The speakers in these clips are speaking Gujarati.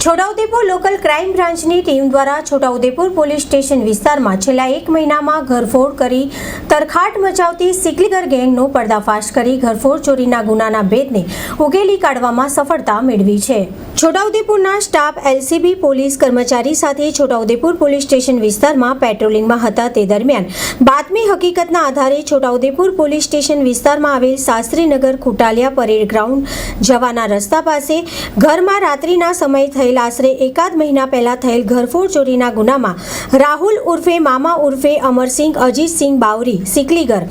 છોટાઉદેપુર લોકલ ક્રાઇમ બ્રાન્ચની ટીમ દ્વારા છોટાઉદેપુર પોલીસ સ્ટેશન વિસ્તારમાં છેલ્લા એક મહિનામાં ઘરફોડ કરી તરખાટ મચાવતી સિકલીગર ગેંગનો પર્દાફાશ કરી ઘરફોડ ચોરીના ગુનાના ભેદને ઉકેલી કાઢવામાં સફળતા મેળવી છે. છોટાઉદેપુરના સ્ટાફ એલસીબી પોલીસ કર્મચારી સાથે છોટાઉદેપુર પોલીસ સ્ટેશન વિસ્તારમાં પેટ્રોલિંગમાં હતા તે દરમિયાન બાતમી હકીકતના આધારે છોટાઉદેપુર પોલીસ સ્ટેશન વિસ્તારમાં આવેલ શાસ્ત્રીનગર ખુટાલિયા પરેડ ગ્રાઉન્ડ જવાના રસ્તા પાસે ઘરમાં રાત્રિના સમયે થયેલ આશરે એકાદ મહિના પહેલા થયેલ ઘરફોડ ચોરીના ગુનામાં રાહુલ ઉર્ફે, મામા ઉર્ફે, અમરસિંહ, અજીતસિંહ બાવરી, સિકલીગર,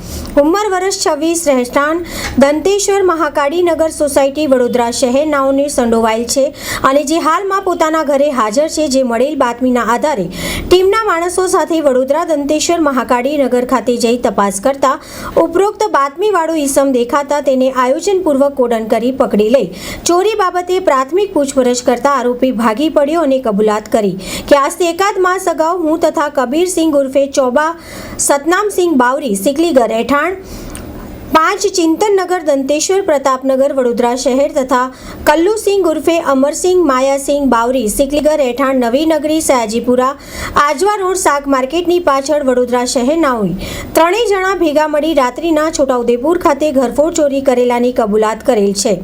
ઉંમર વર્ષ છવ્વીસ રહેઠાણ દંતેશ્વર મહાકાળીનગર સોસાયટી, વડોદરા શહેર નાઓને સંડોવાયેલ છે અને જે હાલમાં પોતાના ઘરે હાજર છે, જે મળેલ બાતમીના આધારે ટીમના માણસો સાથે વડોદરા દંતેશ્વર મહાકાળી નગર ખાતે જઈ તપાસ કરતા ઉપરોક્ત બાતમીવાળો ઈસમ દેખાતા તેને આયોજનપૂર્વક કોડન કરી પકડી લઈ ચોરી બાબતે પ્રાથમિક પૂછપરછ કરતા આરોપી ભાગી પડ્યો અને કબૂલાત કરી કે આજથી એકાદ માસ અગાઉ હું તથા કબીરસિંહ ઉર્ફે ચોબા સતનામસિંહ બાવરી, સિકલીગર રહેઠાણ પાંચ ચિંતનનગર, દંતેશ્વર, પ્રતાપનગર, વડોદરા શહેર તથા કલ્લુસિંહ ઉર્ફે અમરસિંહ, માયાસિંહ, બાવરી, સિકલીગર રહેઠાણ નવીનગરી સયાજીપુરા, આજવા રોડ, શાક માર્કેટની પાછળ વડોદરા શહેરના હોય ત્રણેય જણા ભેગા મળી રાત્રિના છોટાઉદેપુર ખાતે ઘરફોડ ચોરી કરેલાની કબૂલાત કરેલ છે.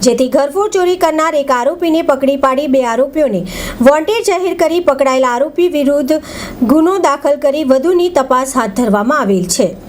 જેથી ઘરફોડ ચોરી કરનાર એક આરોપીને પકડી પાડી બે આરોપીઓને. વોન્ટેડ જાહેર કરી પકડાયેલા આરોપી વિરુદ્ધ ગુનો દાખલ કરી વધુની તપાસ હાથ ધરવામાં આવેલ છે.